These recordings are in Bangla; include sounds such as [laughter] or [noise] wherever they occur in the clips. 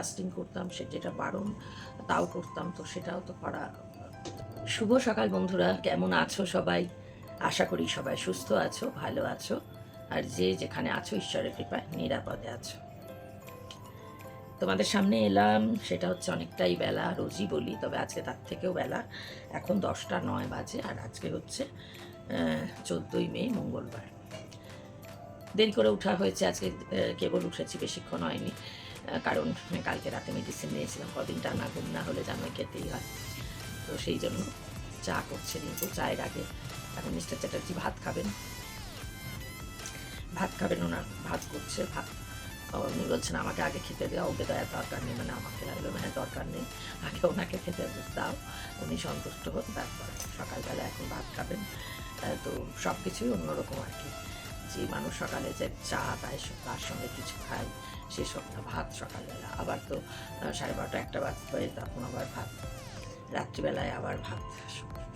ডাস্টিং করতাম, সে যেটা বারণ, তাও করতাম। তো সেটাও তো করা শুভ সকাল বন্ধুরা, কেমন আছো সবাই? আশা করি সবাই সুস্থ আছো, ভালো আছো, আর যে যেখানে আছো, ঈশ্বরের কৃপায় নিরাপদে আছো। তোমাদের সামনে এলাম, সেটা হচ্ছে অনেকটাই বেলা, রোজই বলি, তবে আজকে তার থেকেও বেলা। এখন দশটা নয় বাজে, আর আজকে হচ্ছে চোদ্দোই মে, মঙ্গলবার। দেরি করে উঠা হয়েছে, আজকে কেবল উঠেছি, বেশিক্ষণ হয়নি। কারণ কালকে রাতে মেডিসিন নিয়েছিলাম, কদিন টানা ঘুম না হলে জানোই খেতেই হয়। তো সেই জন্য চা করছে কিন্তু চায়ের আগে। এখন মিস্টার চ্যাটার্জি ভাত খাবেন। ভাত খাবেন ওনার, ভাত করছে, ভাত। উনি বলছেন, আমাকে আগে খেতে দেওয়া ওকে দেওয়ার দরকার নেই। মানে আমাকে লাগল মানে দরকার নেই। আগে ওনাকে খেতে দাও, উনি সন্তুষ্ট হন, তারপরে সকালবেলা এখন ভাত খাবেন। তো সব কিছুই অন্যরকম আর কি। যে মানুষ সকালে যে চা, তাই তার সঙ্গে কিছু খায়। সেসব না ভাত সকালবেলা আবার তো সাড়ে বারোটা একটা বাজতে তখন আবার ভাত। রাত্রিবেলায় আবার ভাত।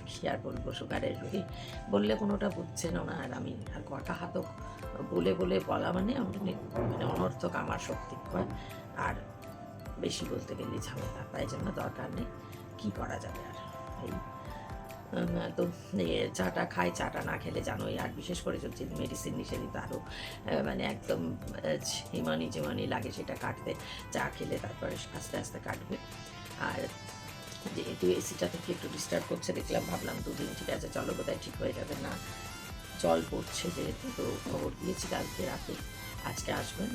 কি আর বলব, সুগারের রোগী। বললে কোনোটা বুঝছেন না আর আমি আর কটা হাতক বলে বলে বলা মানে আমি মানে অনর্থক আমার শক্তি হয়। আর বেশি বলতে গেলে ঝামেলা। তাই জন্য দরকার নেই। কী করা যাবে আর? এই তো এ, চাটা খাই চাটা না খেলে জানোই। আর বিশেষ করে যদি মেডিসিন সেদিন আরও মানে একদম হিমানি জিমানি লাগে সেটা কাটতে। চা খেলে তারপরে আস্তে আস্তে কাটবে। আর যেহেতু এসিটা থেকে একটু ডিস্টার্ব করছে দেখলাম ভাবলাম দুদিন ঠিক আছে চলো বোধহয় ঠিক হয়ে যাবে না। জল পড়ছে যেহেতু তো খবর দিয়েছি কালকে রাতে। আজকে আসবেন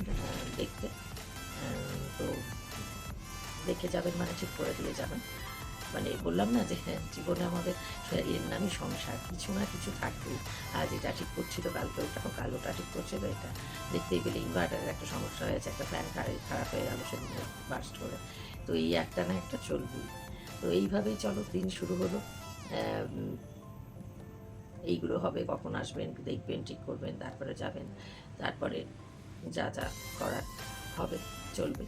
দেখতে। তো দেখে যাবেন মানে ঠিক করে দিয়ে যাবেন। মানে বললাম না যে হ্যাঁ, জীবনে আমাদের এর নামই সংসার কিছু না কিছু থাকবে। আজ এটা ঠিক করছিল কালকে ওটা কাল ওটা ঠিক করছিল এটা। দেখতেই গেলে ইনভার্টারের একটা সমস্যা হয়েছে একটা ফ্যান খারাপ হয়ে গেল সেদিন বাস্ট করে। তো এই একটা না একটা চলবেই। তো এইভাবেই চলো দিন শুরু হলো। এইগুলো হবে কখন আসবেন দেখবেন ঠিক করবেন তারপরে যাবেন। তারপরে যা যা করার হবে। চলবে।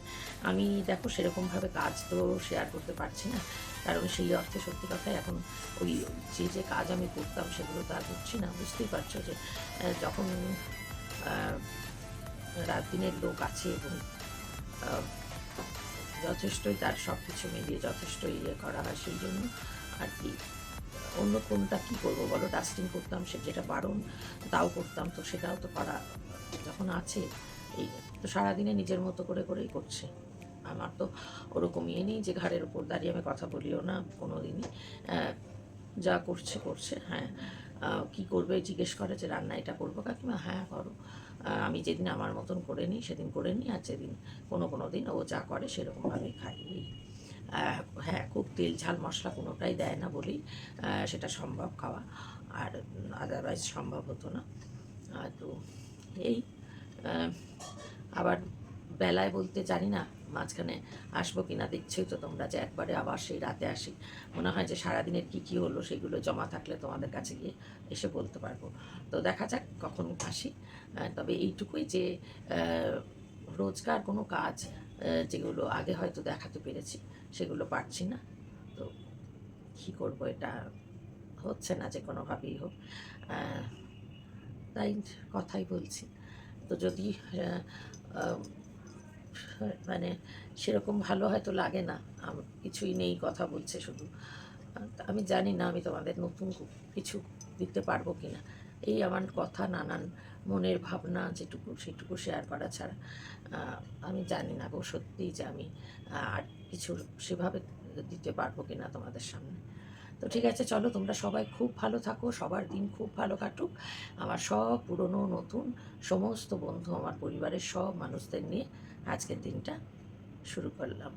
আমি দেখো সেরকমভাবে কাজ তো শেয়ার করতে পারছি না। কারণ সেই অর্থে সত্যি কথাই এখন ওই যে যে কাজ আমি করতাম সেগুলো তো আর করছি না। বুঝতেই পারছ যে যখন রাত দিনের লোক আছে এবং যথেষ্টই তার সব কিছু মিলিয়ে যথেষ্ট ইয়ে করা হয় সেই জন্য আর কি। অন্য কোনটা কী করব বলো? ডাস্টিং করতাম সে যেটা বারণ, তাও করতাম। তো সেটাও তো করা যখন আছে এই তো সারাদিনে নিজের মতো করে করেই করছে। আমার তো ওরকম ইয়ে নেই যে ঘাড়ের ওপর দাঁড়িয়ে আমি কথা বলিও না কোনো দিনই যা করছে করছে হ্যাঁ। কি করবে জিজ্ঞেস করে যে রান্না এটা করব কাকিমা? হ্যাঁ করো। আমি যেদিন আমার মতন করে নিই সেদিন করে নিই আর যেদিন কোনো কোনো দিন ও যা করে সেরকমভাবেই খাই। হ্যাঁ খুব তেল ঝাল মশলা কোনোটাই দেয় না আহ, সেটা সম্ভব খাওয়া। আর আদারওয়াইজ সম্ভব হতো না। তো এই আবার বেলায় বলতে জানি না মাঝখানে আসব কিনা, দেখছোই তো তোমরা যে একবারে আবার সেই রাতে আসি। মনে হয় যে সারাদিনের কী কী হলো সেগুলো জমা থাকলে তোমাদের কাছে গিয়ে এসে বলতে পারব। তো দেখা যাক কখন আসি। তবে এইটুকুই যে রোজকার কোনো কাজ যেগুলো আগে হয়তো দেখাতে পেরেছি সেগুলো পারছি না। তো কী করব এটা হচ্ছে না যে কোনোভাবেই হোক। তাই কথাই বলছি। তো যদি মানে সেরকম ভালো হয়তো লাগে না। কিছুই নেই, কথা বলছে শুধু। আমি জানি না আমি তোমাদের নতুন কিছু দিতে পারব কি না এই আমার কথা নানান মনের ভাবনা যেটুকু সেটুকু শেয়ার করা ছাড়া আমি জানি না গো সত্যিই যে আমি আর কিছু সেভাবে দিতে পারব কি না তোমাদের সামনে। তো ঠিক আছে, চলো তোমরা সবাই খুব ভালো থাকো, সবার দিন খুব ভালো কাটুক। আমার সব পুরনো, নতুন সমস্ত বন্ধু আমার পরিবারের সব মানুষদের নিয়ে আজকের দিনটা শুরু করলাম।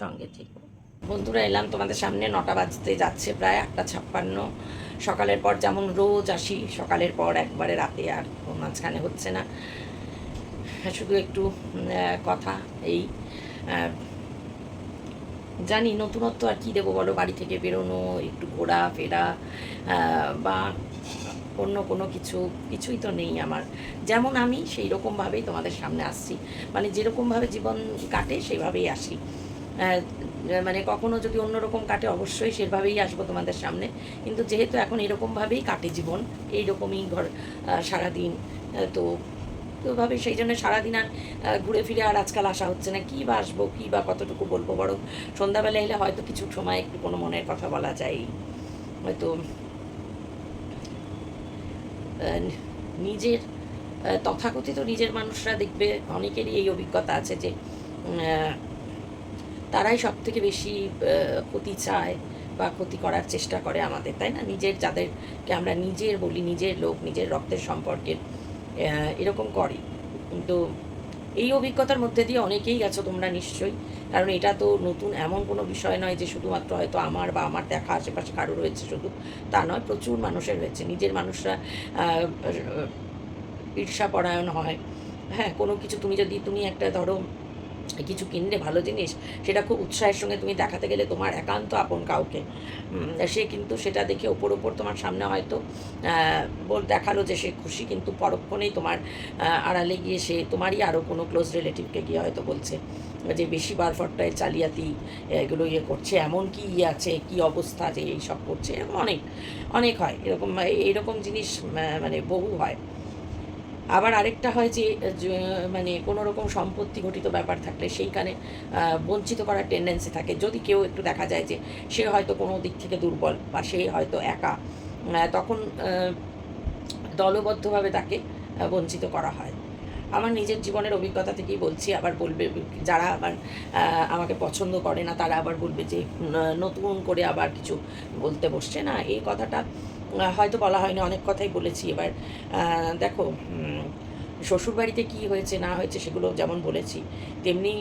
সঙ্গে থেকো। বন্ধুরা, এলাম তোমাদের সামনে নটা বাজতে যাচ্ছে, প্রায় আটটা ছাপ্পান্ন। সকালের পর যেমন রোজ আসি, সকালের পর একবারে রাতে আর মাঝখানে হচ্ছে না। শুধু একটু কথা, এই জানি নতুনত্ব আর কি দেবো বলো? বাড়ি থেকে বেরোনো, একটু ঘোরা, ফেরা বা অন্য কোনো কিছু, কিছুই তো নেই আমার। যেমন আমি সেই রকমভাবেই তোমাদের সামনে আসছি। মানে যেরকমভাবে জীবন কাটে, সেভাবেই আসি। মানে কখনো যদি অন্যরকম কাটে, অবশ্যই সেভাবেই আসব তোমাদের সামনে। কিন্তু যেহেতু এখন এরকমভাবেই কাটে জীবন, এইরকমই ঘর সারাদিন তো তো সেই জন্য সারাদিন আর ঘুরে ফিরে আর আজকাল আসা হচ্ছে না। কী বা আসব, কী বা কতটুকু বলব? বরং সন্ধ্যাবেলা এলে হয়তো কিছু সময় একটু কোনো মনের কথা বলা যায়। হয়তো নিজের তথাকথিত নিজের মানুষরা দেখবে। অনেকেরই এই অভিজ্ঞতা আছে যে তারাই সব থেকে বেশি ক্ষতি চায় বা ক্ষতি করার চেষ্টা করে আমাদের, তাই না? নিজের, যাদেরকে আমরা নিজের বলি, নিজের লোক, নিজের রক্তের সম্পর্কের এরকম করে। কিন্তু এই অভিজ্ঞতার মধ্যে দিয়ে অনেকেই গেছো তোমরা নিশ্চয়ই। কারণ এটা তো নতুন এমন কোনো বিষয় নয় যে শুধুমাত্র হয়তো আমার বা আমার দেখা আশেপাশে কারও রয়েছে শুধু তা নয়, প্রচুর মানুষের রয়েছে। নিজের মানুষরা ঈর্ষাপরায়ণ হয়। হ্যাঁ কোনো কিছু তুমি যদি, তুমি একটা ধরো কিছু কিনলে ভালো জিনিস সেটা খুব উৎসাহের সঙ্গে তুমি দেখাতে গেলে তোমার একান্ত আপন কাউকে। সে কিন্তু সেটা দেখে ওপর ওপর তোমার সামনে হয়তো বল দেখাল যে সে খুশি কিন্তু পরক্ষণেই তোমার আড়ালে গিয়ে সে তোমারই আরও কোনো ক্লোজ রিলেটিভকে গিয়ে হয়তো বলছে যে বেশি বার বারফটটায় চালিয়াতি এগুলো ইয়ে করছে এমন কি ইয়ে আছে কি অবস্থা যে এইসব করছে এরকম অনেক অনেক হয়। এরকম এইরকম জিনিস মানে বহু হয়। আবার আরেকটা হয় যে মানে কোনো রকম সম্পত্তি ঘটিত ব্যাপার থাকলে সেইখানে বঞ্চিত করার টেন্ডেন্সি থাকে। যদি কেউ একটু দেখা যায় যে, সে হয়তো কোনো দিক থেকে দুর্বল বা সে হয়তো একা তখন দলবদ্ধভাবে তাকে বঞ্চিত করা হয়। আমার নিজের জীবনের অভিজ্ঞতা থেকেই বলছি, আবার বলবে যারা আবার আমাকে পছন্দ করে না, তারা আবার বলবে যে নতুন করে আবার কিছু বলতে বসছে না। এই কথাটা হয়তো বলা হয়নি অনেক কথাই বলেছি এবার। দেখো উম, শ্বশুরবাড়িতে কী হয়েছে না হয়েছে সেগুলো যেমন বলেছি তেমনি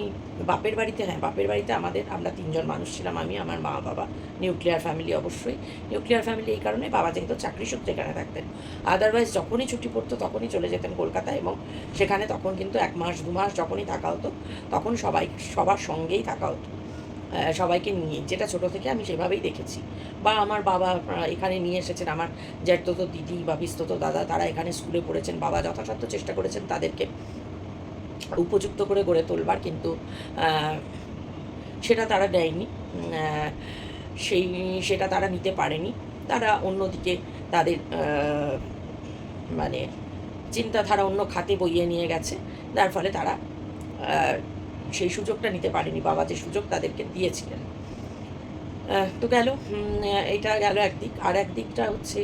বাপের বাড়িতে হ্যাঁ বাপের বাড়িতে আমাদের আমরা তিনজন মানুষ ছিলাম আমি আমার মা বাবা নিউক্লিয়ার ফ্যামিলি অবশ্যই। নিউক্লিয়ার ফ্যামিলি এই কারণে বাবা যেহেতু চাকরি সূত্রে এখানে থাকতেন। আদারওয়াইজ যখনই ছুটি পড়তো তখনই চলে যেতেন কলকাতায় এবং সেখানে তখন কিন্তু এক মাস দু মাস যখনই থাকা হতো তখন সবাই সবার সঙ্গেই থাকা হতো। সবাইকে নিয়ে, যেটা ছোট থেকে আমি সেভাবেই দেখেছি। বা আমার বাবা এখানে নিয়ে এসেছেন, আমার জ্যাঠতো দিদি বা বিস্তত দাদা, তারা এখানে স্কুলে পড়েছেন, বাবা যথাসাধ্য চেষ্টা করেছেন তাদেরকে উপযুক্ত করে গড়ে তোলবার, কিন্তু সেটা তারা দেয়নি। সেই, সেটা তারা নিতে পারেনি। তারা অন্যদিকে তাদের মানে চিন্তাধারা অন্য খাতে বইয়ে নিয়ে গেছে। যার ফলে তারা সেই সুযোগটা নিতে পারেনি। বাবা যে সুযোগ তাদেরকে দিয়েছিলেন। তো গেল। এটা গেল একদিক। আর একদিকটা হচ্ছে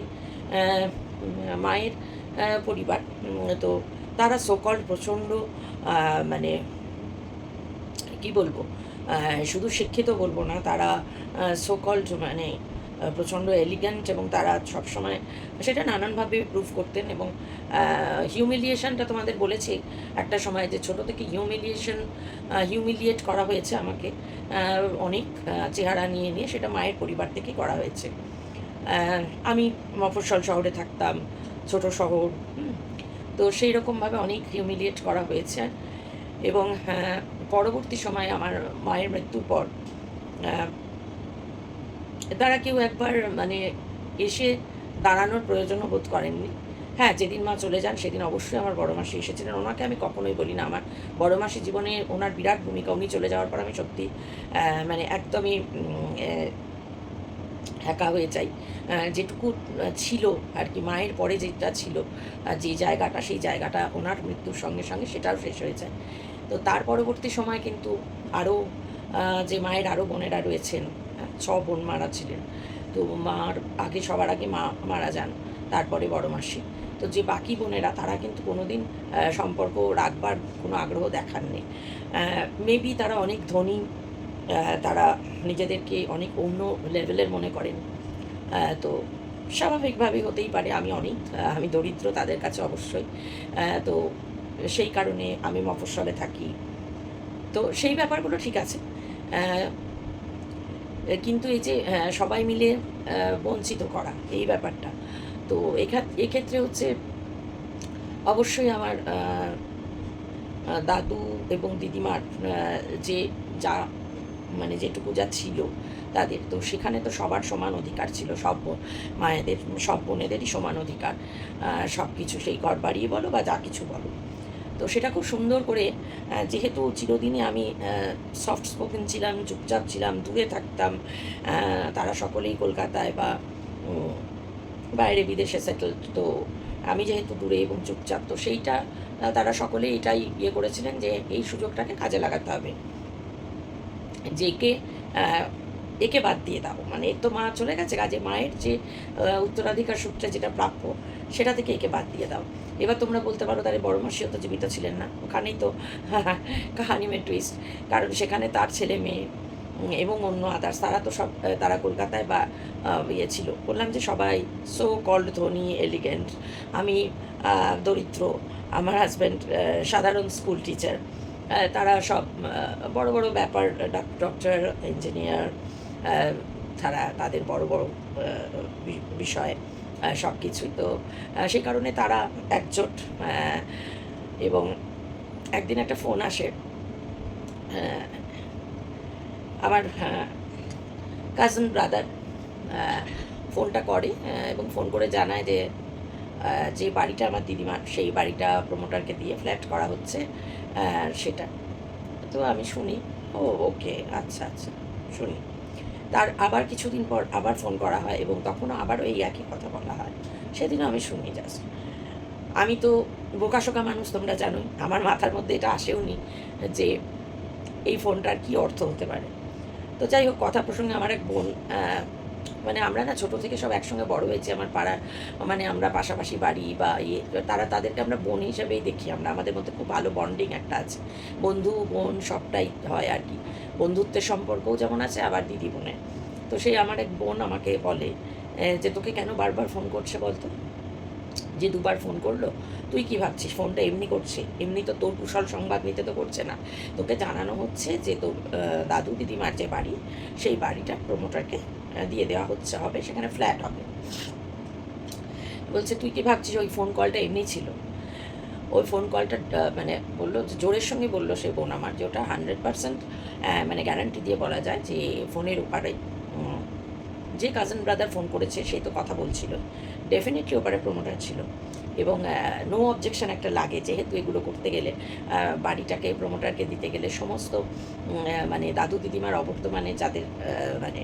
মায়ের পরিবার। তো তারা সকল প্রচণ্ড মানে কি বলব? শুধু শিক্ষিত বলব না, তারা সকল মানে প্রচণ্ড এলিগেন্ট এবং তারা সবসময় সেটা নানানভাবে প্রুভ করতেন এবং হিউমিলিয়েশনটা তোমাদের বলেছি একটা সময় যে ছোট থেকে হিউমিলিয়েশন হিউমিলিয়েট করা হয়েছে আমাকে অনেক চেহারা নিয়ে নিয়ে সেটা মায়ের পরিবার থেকেই করা হয়েছে। আমি মফস্বল শহরে থাকতাম ছোট শহর তো সেই রকমভাবে অনেক হিউমিলিয়েট করা হয়েছে এবং আহ, পরবর্তী সময়ে আমার মায়ের মৃত্যুর পর তারা কেউ একবার মানে এসে দাঁড়ানোর প্রয়োজনও বোধ করেননি। হ্যাঁ যেদিন মা চলে যান, সেদিন অবশ্যই আমার বড় মাসি এসেছিলেন। ওনাকে আমি কখনোই বলি না আমার বড় মাসি জীবনে ওনার বিরাট ভূমিকা। উনি চলে যাওয়ার পর আমি সত্যি মানে একদমই একা হয়ে যাই। যেটুকু ছিল আর কি, মায়ের পরে যেটা ছিল যে জায়গাটা, সেই জায়গাটা ওনার মৃত্যুর সঙ্গে সঙ্গে সেটাও শেষ হয়ে যায়। তো তার পরবর্তী সময় কিন্তু আরও যে মায়ের আরও বোনেরা রয়েছেন ছ বোন মারা ছিলেন। তো মার আগে সবার আগে মা মারা যান তারপরে বড় মাসি। তো যে বাকি বোনেরা তারা কিন্তু কোনোদিন আহ, সম্পর্ক রাখবার কোনো আগ্রহ দেখাননি। মেবি তারা অনেক ধনী তারা নিজেদেরকে অনেক অন্য লেভেলের মনে করেন। তো স্বাভাবিকভাবেই হতেই পারে আমি অনেক আমি দরিদ্র তাদের কাছে অবশ্যই। তো সেই কারণে আমি মফস্বলে থাকি। তো সেই ব্যাপারগুলো ঠিক আছে। কিন্তু এই যে সবাই মিলে বঞ্চিত করা, এই ব্যাপারটা। তো এক্ষেত্রে হচ্ছে অবশ্যই আমার দাদু এবং দিদিমার যে যা মানে যেটুকু যা ছিল তাদের, তো সেখানে তো সবার সমান অধিকার ছিল, সব মায়েদের, সব বোনেদেরই সমান অধিকার। সব কিছু সেই ঘর বাড়িয়ে বলো বা যা কিছু বলো। তো সেটা খুব সুন্দর করে যেহেতু চিরদিনই আমি সফট স্পোকেন ছিলাম, চুপচাপ ছিলাম, দূরে থাকতাম তারা সকলেই কলকাতায় বা বাইরে বিদেশে সেটেল তো আমি যেহেতু দূরে এবং চুপচাপ, তো সেইটা তারা সকলে এটাই ইয়ে করেছিলেন যে এই সুযোগটাকে কাজে লাগাতে হবে। যে একে একে বাদ দিয়ে দাও। মানে তো মা চলে গেছে কাজে মায়ের যে উত্তরাধিকার সূত্রে যেটা প্রাপ্য সেটা থেকে একে বাদ দিয়ে দাও। এবার তোমরা বলতে পারো, তাহলে বড় মাসিও তো জীবিত ছিলেন না। ওখানেই তো [laughs] কাহানি মে টুইস্ট কারণ সেখানে তার ছেলে মেয়ে এবং অন্য আদার্স তারা তো সব তারা কলকাতায় বা ইয়ে ছিল। বললাম যে সবাই সো কল্ড ধনী এলিগেন্ট আমি দরিদ্র, আমার হাজব্যান্ড সাধারণ স্কুল টিচার তারা সব বড় বড় ব্যাপার ডক্টর ইঞ্জিনিয়ার তারা তাদের বড় বড় বিষয়। সব কিছুই তো সেই কারণে তারা একজোট এবং একদিন একটা ফোন আসে আমার কাজিন ব্রাদার ফোনটা করে এবং ফোন করে জানায় যে যে বাড়িটা আমার দিদিমার সেই বাড়িটা প্রমোটারকে দিয়ে ফ্ল্যাট করা হচ্ছে সেটা। তো আমি শুনি, ও ওকে আচ্ছা আচ্ছা শুনি। তার আবার কিছুদিন পর আবার ফোন করা হয় এবং তখনও আবার ওই একই কথা বলা হয়। সেদিনও আমি শুনি জাস্ট আমি তো বোকাশোকা মানুষ, তোমরা জানোই। আমার মাথার মধ্যে এটা আসেও নি যে এই ফোনটার কি অর্থ হতে পারে। তো যাই হোক, কথা প্রসঙ্গে আমার এক বোন মানে আমরা না ছোট থেকে সব একসঙ্গে বড় হয়েছি, আমার পাড়ার মানে আমরা পাশাপাশি বাড়ি বা ইয়ে তারা তাদেরকে আমরা বোন হিসেবেই দেখি আমরা, আমাদের মধ্যে খুব ভালো বন্ডিং একটা আছে। বন্ধু, বোন সবটাই হয় আর কি। বন্ধুত্বের সম্পর্কও যেমন আছে, আবার দিদি বোনের। তো সেই আমার এক বোন আমাকে বলে যে তোকে কেন বারবার ফোন করছে বলতো? যে দুবার ফোন করল, তুই কি ভাবছিস? ফোনটা এমনি করছে? এমনি তো তোর কুশল সংবাদ নিতে তো করছে না। তোকে জানানো হচ্ছে যে তোর দাদু, দিদিমার যে বাড়ি, সেই বাড়িটা প্রমোটারকে দিয়ে দেওয়া হচ্ছে, হবে, সেখানে ফ্ল্যাট হবে। বলছে, তুই কি ভাবছিস ওই ফোন কলটা এমনি ছিল? ওই ফোন কলটা মানে বলল জোরের সঙ্গে বলল সে বোন আমার, যে ওটা হান্ড্রেড পার্সেন্ট মানে গ্যারান্টি দিয়ে বলা যায় যে ফোনের ওপারে যে কাজিন ব্রাদার ফোন করেছে, সে তো কথা বলছিল। ডেফিনেটলি ওপারে প্রমোটার ছিল। এবং নো অবজেকশন একটা লাগে, যেহেতু এগুলো করতে গেলে বাড়িটাকে প্রমোটারকে দিতে গেলে সমস্ত মানে দাদু দিদিমার অবর্তমানে যাদের মানে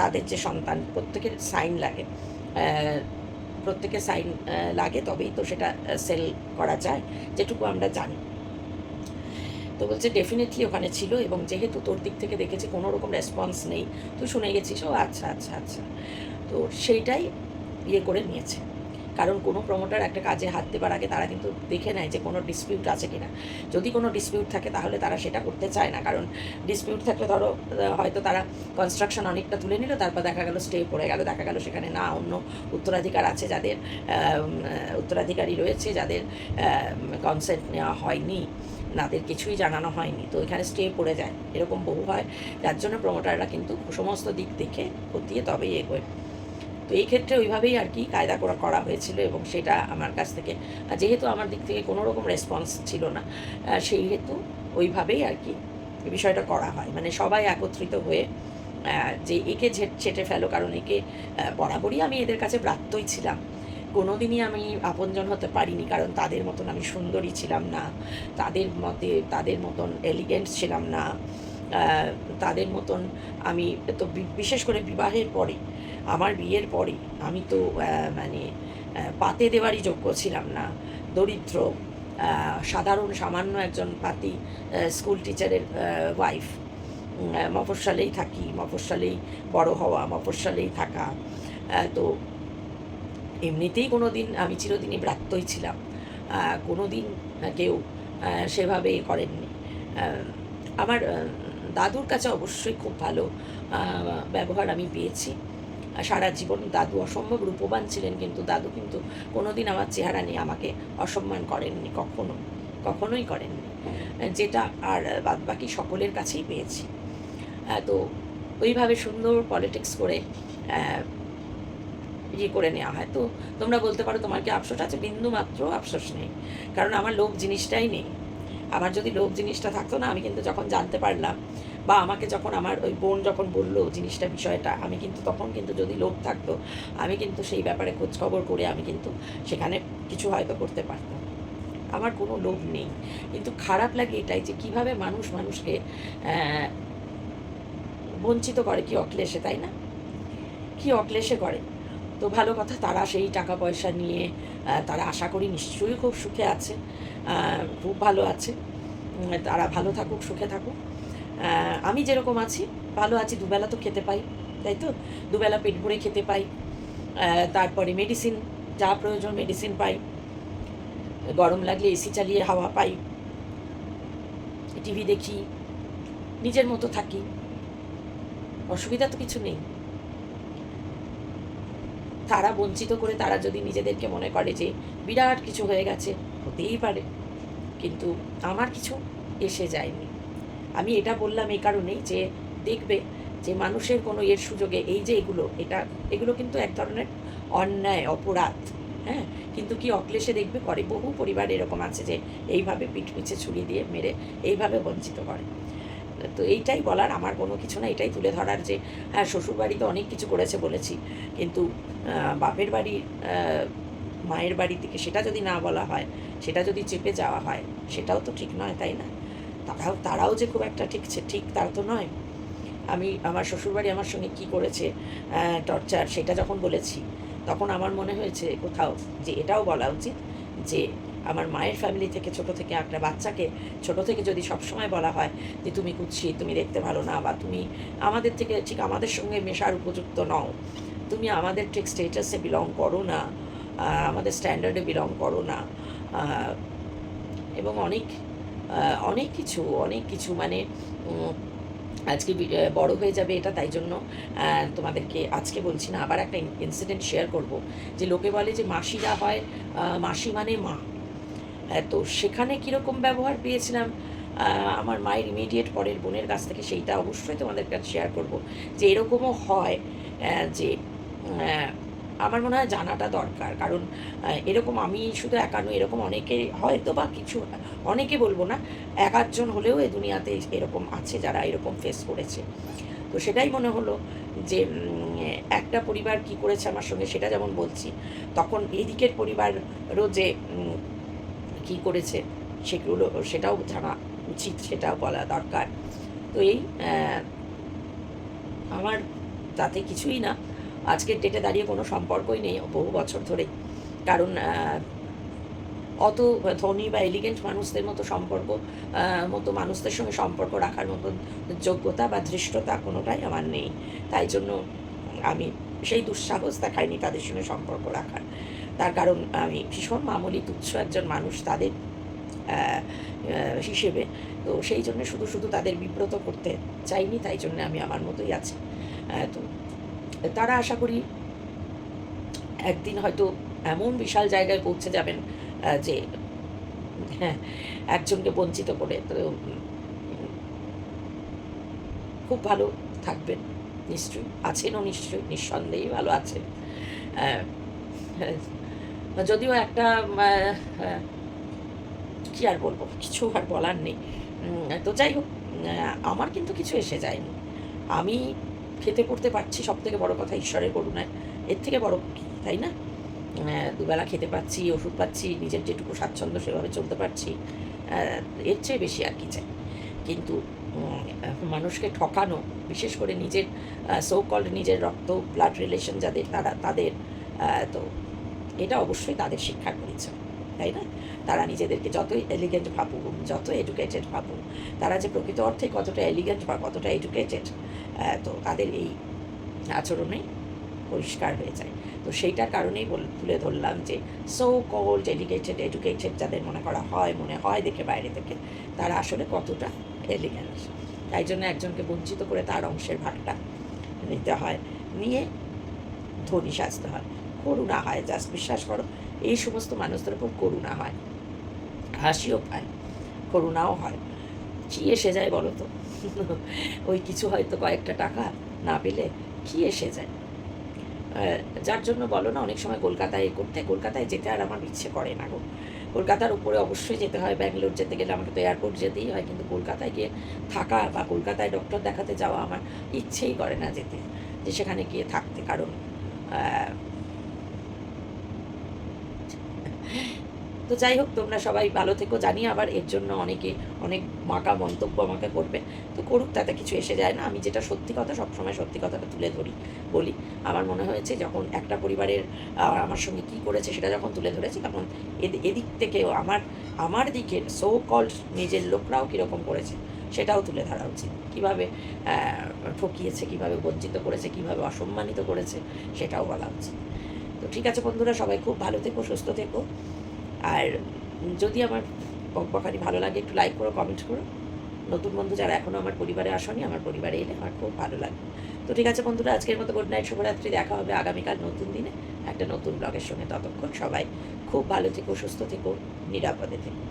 তাদের যে সন্তান, প্রত্যেকের সাইন লাগে। প্রত্যেকের সাইন লাগে, তবেই তো সেটা সেল করা যায়, যেটুকু আমরা জানি। তো বলছে ডেফিনেটলি ওখানে ছিল এবং যেহেতু তোর দিক থেকে দেখেছি কোনো রকম রেসপন্স নেই, তুই শুনে গেছিস। ও আচ্ছা আচ্ছা আচ্ছা। তো সেইটাই ইয়ে করে নিয়েছে। কারণ কোনো প্রমোটার একটা কাজে হাত দেবার আগে তারা কিন্তু দেখে নেয় যে কোনো ডিসপিউট আছে কিনা। যদি কোনো ডিসপিউট থাকে তাহলে তারা সেটা করতে চায় না। কারণ ডিসপিউট থাকলে ধরো হয়তো তারা কনস্ট্রাকশন অনেকটা তুলে নিল, তারপর দেখা গেল স্টে পড়ে গেল, দেখা গেল সেখানে না, অন্য উত্তরাধিকার আছে যাদের উত্তরাধিকারী রয়েছে যাদের কনসেন্ট নেওয়া হয়নি, তাদের কিছুই জানানো হয়নি। তো এখানে স্টে পড়ে যায়। এরকম বহু হয়। যার জন্য প্রমোটাররা কিন্তু সমস্ত দিক দেখে খতিয়ে তবেই এগোয়। তো এই ক্ষেত্রে ওইভাবেই আর কি কায়দা করা করা হয়েছিল এবং সেটা আমার কাছ থেকে। যেহেতু আমার দিক থেকে কোনো রকম রেসপন্স ছিল না সেই হেতু ওইভাবেই আর কি বিষয়টা করা হয়। মানে সবাই একত্রিত হয়ে যে একে ছেটে ফেলো, কারণ একে বরাবরই আমি এদের কাছে ব্রাত্যই ছিলাম। কোনোদিনই আমি আপনজন হতে পারিনি, কারণ তাদের মতন আমি সুন্দরী ছিলাম না, তাদের মতে, তাদের মতন এলিগেন্ট ছিলাম না তাদের মতন আমি, তো বিশেষ করে বিবাহের পরে আমার বিয়ের পরে আমি তো মানে পাতে দেওয়ারই যোগ্য ছিলাম না। দরিদ্র সাধারণ, সামান্য একজন পাতি স্কুল টিচারের ওয়াইফ মফস্বলেই থাকি, মফস্বলেই বড় হওয়া, মফস্বলেই থাকা। তো এমনিতেই কোনো দিন আমি চিরদিনই ব্রাত্যই ছিলাম। কোনো দিন কেউ সেভাবে করেননি। আমার দাদুর কাছে অবশ্যই খুব ভালো ব্যবহার আমি পেয়েছি। সারা জীবন দাদু অসম্ভব রূপবান ছিলেন কিন্তু দাদু কিন্তু কোনো দিন আমার চেহারা নিয়ে আমাকে অসম্মান করেননি কখনো কখনোই করেননি। যেটা আর বাদ বাকি সকলের কাছেই পেয়েছি। তো ওইভাবে সুন্দর পলিটিক্স করে ইয়ে করে নেওয়া হয়। তো তোমরা বলতে পারো তোমার কি আফসোস আছে? বিন্দু মাত্র আফসোস নেই। কারণ আমার লোভ জিনিসটাই নেই। আমার যদি লোভ জিনিসটা থাকতো না আমি কিন্তু যখন জানতে পারলাম বা আমাকে যখন আমার ওই বোন যখন বলল জিনিসটা, বিষয়টা, আমি কিন্তু তখন কিন্তু যদি লোভ থাকতো, আমি কিন্তু সেই ব্যাপারে খোঁজ খবর করে আমি কিন্তু সেখানে কিছু হয়তো করতে পারতাম। আমার কোনো লোভ নেই। কিন্তু খারাপ লাগে এটাই যে কীভাবে মানুষ মানুষকে বঞ্চিত করে, কি অক্লেশে, তাই না? কি অক্লেশে করে? তো ভালো কথা, তারা সেই টাকা পয়সা নিয়ে তারা আশা করি নিশ্চয়ই খুব সুখে আছে খুব ভালো আছে। তারা ভালো থাকুক, সুখে থাকুক। আমি যেরকম আছি, ভালো আছি, দুবেলা তো খেতে পাই, তাই তো? দুবেলা পেট ভরে খেতে পাই তারপরে মেডিসিন যা প্রয়োজন মেডিসিন পাই, গরম লাগলে এসি চালিয়ে হাওয়া পাই টিভি দেখি, নিজের মতো থাকি, অসুবিধা তো কিছু নেই। তারা বঞ্চিত করে তারা যদি নিজেদেরকে মনে করে যে বিরাট কিছু হয়ে গেছে, হতেই পারে, কিন্তু আমার কিছু এসে যায়নি। আমি এটা বললাম এই কারণেই যে দেখবে যে মানুষের কোনো এর সুযোগে এই যে এগুলো, এটা, এগুলো কিন্তু এক ধরনের অন্যায়, অপরাধ হ্যাঁ? কিন্তু কি অক্লেশে দেখবে করে বহু পরিবার এরকম আছে যে এইভাবে পিঠ পিছে ছুরি দিয়ে মেরে এইভাবে বঞ্চিত করে। তো এইটাই বলার আমার কোনো কিছু না, এটাই তুলে ধরার যে হ্যাঁ শ্বশুরবাড়িতে অনেক কিছু করেছে বলেছি, কিন্তু বাপের বাড়ি মায়ের বাড়ি থেকে সেটা যদি না বলা হয়, সেটা যদি চেপে যাওয়া হয়, সেটাও তো ঠিক নয়, তাই না? তারাও তারাও যে খুব একটা ঠিক ঠিক তার তো নয়। আমি, আমার শ্বশুরবাড়ি আমার সঙ্গে কি করেছে টর্চার সেটা যখন বলেছি, তখন আমার মনে হয়েছে কোথাও যে এটাও বলা উচিত যে আমার মায়ের ফ্যামিলি থেকে ছোট থেকে একটা বাচ্চাকে ছোট থেকে যদি সবসময় বলা হয় যে তুমি কুৎসি তুমি দেখতে ভালো না বা তুমি আমাদের থেকে ঠিক আমাদের সঙ্গে মেশার উপযুক্ত নও, তুমি আমাদের ঠিক স্টেটাসে বিলং করো না আমাদের স্ট্যান্ডার্ডে বিলং করো না এবং অনেক অনেক কিছু অনেক কিছু মানে আজকে বড় হয়ে যাবে এটা তাই জন্য তোমাদেরকে আজকে বলছি না আবার একটা ইনসিডেন্ট শেয়ার করব যে লোকে বলে যে মাসিরা হয় মাসি মানে মা। আহ, তো সেখানে কীরকম ব্যবহার পেয়েছিলাম আমার মায়ের ইমিডিয়েট পরের বোনের কাছ থেকে সেইটা অবশ্যই তোমাদের কাছে শেয়ার করব যে এরকমও হয় যে আমার মনে হয় জানাটা দরকার। কারণ এরকম আমি শুধু একা নই, এরকম অনেকে হয়তো বা কিছু, অনেকে বলব না, এক আধজন হলেও এ দুনিয়াতে এরকম আছে যারা এরকম ফেস করেছে। তো সেটাই মনে হলো যে একটা পরিবার কি করেছে আমার সঙ্গে সেটা যেমন বলছি, তখন এদিকের পরিবারও যে কি করেছে সেগুলো, সেটাও জানা উচিত, সেটাও বলা দরকার। তো এই আমার তাতে কিছুই না। আজকের ডেটে দাঁড়িয়ে কোনো সম্পর্কই নেই বহু বছর ধরে কারণ অত ধনী বা এলিগেন্ট মানুষদের মতো সম্পর্ক মতো মানুষদের সঙ্গে সম্পর্ক রাখার মতো যোগ্যতা বা ধৃষ্টতা কোনোটাই আমার নেই। তাই জন্য আমি সেই দুঃসাহস দেখাইনি তাদের সঙ্গে সম্পর্ক রাখার। তার কারণ, আমি ভীষণ মামুলি তুচ্ছ একজন মানুষ তাদের হিসেবে। তো সেই জন্য শুধু শুধু তাদের বিব্রত করতে চাইনি, তাই জন্য আমি আমার মতোই আছি। তো তারা আশা করি একদিন হয়তো এমন বিশাল জায়গায় পৌঁছে যাবেন যে হ্যাঁ একজনকে বঞ্চিত করে, তো খুব ভালো থাকবেন, নিশ্চয়ই আছেনও নিশ্চয়ই নিঃসন্দেহেই ভালো আছেন। যদিও একটা কি আর বলব, কিছু আর বলার নেই। তো যাই হোক আমার কিন্তু কিছু এসে যায়নি। আমি খেতে পড়তে পারছি সব থেকে বড় কথা ঈশ্বরের করুণায়। এর থেকে বড় কি, তাই না? দুবেলা খেতে পাচ্ছি, ওষুধ পাচ্ছি, নিজের যেটুকু স্বাচ্ছন্দ্য সেভাবে চলতে পারছি এর চেয়ে বেশি আর কি চাই। কিন্তু মানুষকে ঠকানো, বিশেষ করে নিজের সো কল্ড নিজের রক্ত ব্লাড রিলেশন যাদের, তারা, তাদের তো এটা অবশ্যই তাদের শিক্ষার পরিচয়। তাই না? তারা নিজেদেরকে যতই এলিগেন্ট ভাবুক, যত এডুকেটেড ভাবুক, তারা যে প্রকৃত অর্থে কতটা এলিগেন্ট বা কতটা এডুকেটেড তো তাদের এই আচরণেই পরিষ্কার হয়ে যায়। তো সেইটার কারণেই বল, তুলে ধরলাম যে সো কল্ড এডুকেটেড এডুকেটেড যাদের মনে করা হয়, মনে হয় দেখে বাইরে থেকে, তারা আসলে কতটা এলিগেন্ট তাই জন্য একজনকে বঞ্চিত করে তার অংশের ভাগটা নিতে হয়। নিয়ে ধনী সাজতে হয়। করুণা হয়। জাস্ট বিশ্বাস করো এই সমস্ত মানুষদের উপর করুণা হয়। হাসিও পায়, করুণাও হয়। কি এসে যায় বলো তো? [laughs] ওই কিছু হয়তো কয়েকটা টাকা না পেলে কি এসে যায়? যার জন্য বলো না, অনেক সময় কলকাতায় করতে, কলকাতায় যেতে আর আমার ইচ্ছে করে না গো। কলকাতার উপরে অবশ্যই যেতে হয়, ব্যাঙ্গালোর যেতে গেলে আমাকে তো এয়ারপোর্ট যেতেই হয়, কিন্তু কলকাতায় গিয়ে থাকা বা কলকাতায় ডক্টর দেখাতে যাওয়া আমার ইচ্ছেই করে না যেতে, যে সেখানে গিয়ে থাকতে। কারণ তো যাই হোক, তোমরা সবাই ভালো থেকো। জানি আবার এর জন্য অনেকে অনেক মাকা মন্তব্য আমাকে করবে তো করুক, তাতে কিছু এসে যায় না। আমি যেটা সত্যি কথা, সবসময় সত্যি কথাটা তুলে ধরি, বলি। আমার মনে হয়েছে যখন একটা পরিবারের আমার সঙ্গে কী করেছে সেটা যখন তুলে ধরেছি, তখন এদি- এদিক থেকেও আমার আমার দিকের সো কল্ড নিজের লোকরাও কীরকম করেছে, সেটাও তুলে ধরা উচিত। কীভাবে ঠকিয়েছে, কীভাবে বঞ্চিত করেছে, কীভাবে অসম্মানিত করেছে, সেটাও বলা উচিত। তো ঠিক আছে বন্ধুরা, সবাই খুব ভালো থেকো, সুস্থ থেকো। আর যদি আমার বকবকারি ভালো লাগে, একটু লাইক করো কমেন্ট করো। নতুন বন্ধু যারা এখনও আমার পরিবারে আসনি, আমার পরিবারে এলে আমার খুব ভালো লাগবে তো ঠিক আছে বন্ধুরা, আজকের মতো গুড নাইট শুভরাত্রি, দেখা হবে আগামীকাল নতুন দিনে একটা নতুন ব্লগের সঙ্গে ততক্ষণ সবাই খুব ভালো থেকো, সুস্থ থেকো, নিরাপদে থেকো।